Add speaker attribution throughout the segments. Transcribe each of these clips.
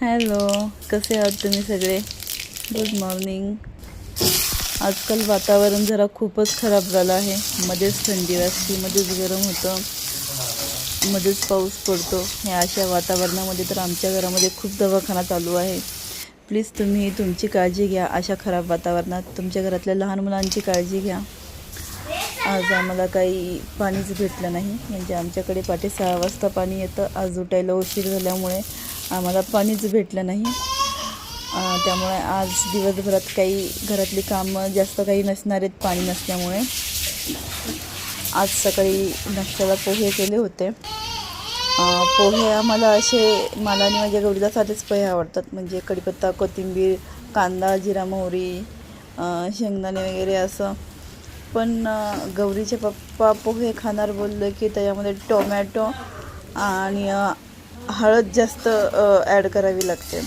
Speaker 1: Hello कसे आहात तुम्ही सगळे? गुड मॉर्निंग आजकाल वातावरण जरा खूपच खराब झालं आहे. मध्येच थंडी वाजते मध्येच गरम होतं मध्येच पाऊस पडतो. ह्या अशा वातावरणामध्ये तर आमच्या घरामध्ये खूप दवाखाना चालू आहे. प्लीज तुम्ही तुमची काळजी घ्या. अशा खराब वातावरणात तुमच्या घरातल्या लहान मुलांची काळजी घ्या. आज आम्हाला काही पाणीच भेटलं नाही. म्हणजे आमच्याकडे पाठी सहा वाजता पाणी येतं. आज उठायला उशीर झाल्यामुळे आम्हाला पाणीच भेटलं नाही. त्यामुळे आज दिवसभरात काही घरातली कामं जास्त काही नसणार आहेत पाणी नसल्यामुळे. आज सकाळी नाश्त्याला पोहे केले होते. पोहे आम्हाला असे मला आणि माझ्या गौरीला साधेच पोहे आवडतात. म्हणजे कढीपत्ता कोथिंबीर कांदा जिरा मोहरी शेंगदाणे वगैरे असं. पण गौरीचे पप्पा पोहे खाणार बोललं की त्याच्यामध्ये टोमॅटो आणि हळद जास्त ॲड करावी लागते.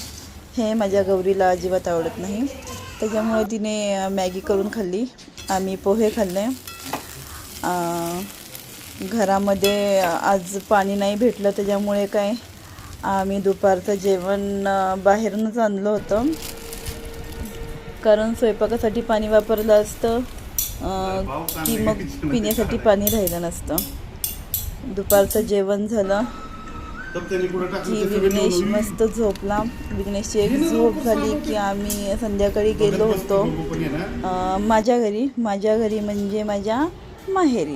Speaker 1: हे माझ्या गौरीला अजिबात आवडत नाही. त्याच्यामुळे तिने मॅगी करून खाल्ली. आम्ही पोहे खाल्ले. घरामध्ये आज पाणी नाही भेटलं. त्याच्यामुळे काय आम्ही दुपारचं जेवण बाहेरूनच आणलं होतं. कारण स्वयंपाकासाठी पाणी वापरलं असतं. की मग पिण्यासाठी पाणी राहिलं नसतं. दुपारचं जेवण झालं. की विघ्नेश मस्त झोपला. विघ्नेशची एक झोप झाली की आम्ही संध्याकाळी गेलो होतो. माझ्या घरी माझ्या घरी म्हणजे माझ्या माहेरी.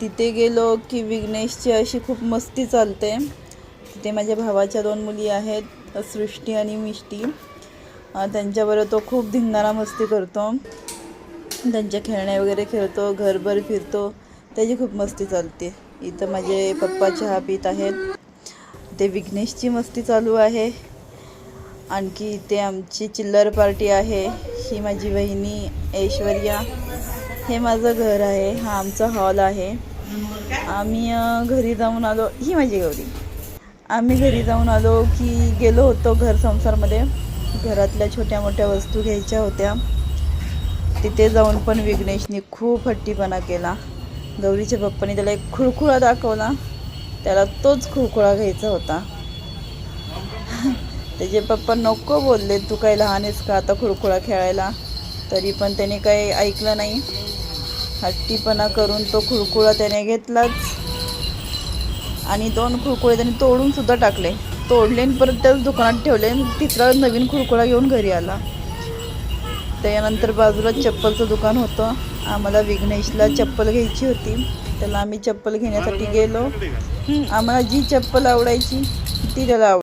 Speaker 1: तिथे गेलो की विघ्नेशची अशी खूप मस्ती चालते. तिथे माझ्या भावाच्या दोन मुली आहेत सृष्टी आणि मिष्टी. त्यांच्याबरोबर तो खूप धिंगाणा मस्ती करतो. त्यांच्या खेळण्या वगैरे खेळतो घरभर फिरतो. त्याची खूप मस्ती चालते. इथं माझे पप्पा चहा पित आहेत. ते विघ्नेशची मस्ती चालू आहे. आणखी इथे आमची चिल्लर पार्टी आहे. ही माझी वहिनी ऐश्वर्या. हे माझं घर आहे. हा आमचा हॉल आहे. आम्ही घरी जाऊन आलो. ही माझी गौरी. आम्ही घरी जाऊन आलो की गेलो होतो घर संसारमध्ये. घरातल्या छोट्या मोठ्या वस्तू घ्यायच्या होत्या. तिथे जाऊन पण विघ्नेशने खूप हट्टीपणा केला. गौरीच्या पप्पाने त्याला एक खुळखुळा दाखवला. त्याला तोच खुळखुळा घ्यायचा होता. त्याचे पप्पा नको बोलले तू काही लहान आहेस का आता खुळखुळा खेळायला? तरी पण त्याने काही ऐकलं नाही. हट्टीपणा करून तो खुळखुळा त्याने घेतलाच. आणि दोन खुळखुळे त्याने तोडून सुद्धा टाकले. तोडले आणि परत त्याच दुकानात ठेवले आणि तिसरा नवीन खुळखुळा घेऊन घरी आला. त्यानंतर बाजूला चप्पलचं दुकान होतं. आम्हाला विघ्नेशला चप्पल घ्यायची होती. त्याला आम्ही चप्पल घेण्यासाठी गेलो. आम्हाला जी चप्पल आवडायची ती त्याला आवड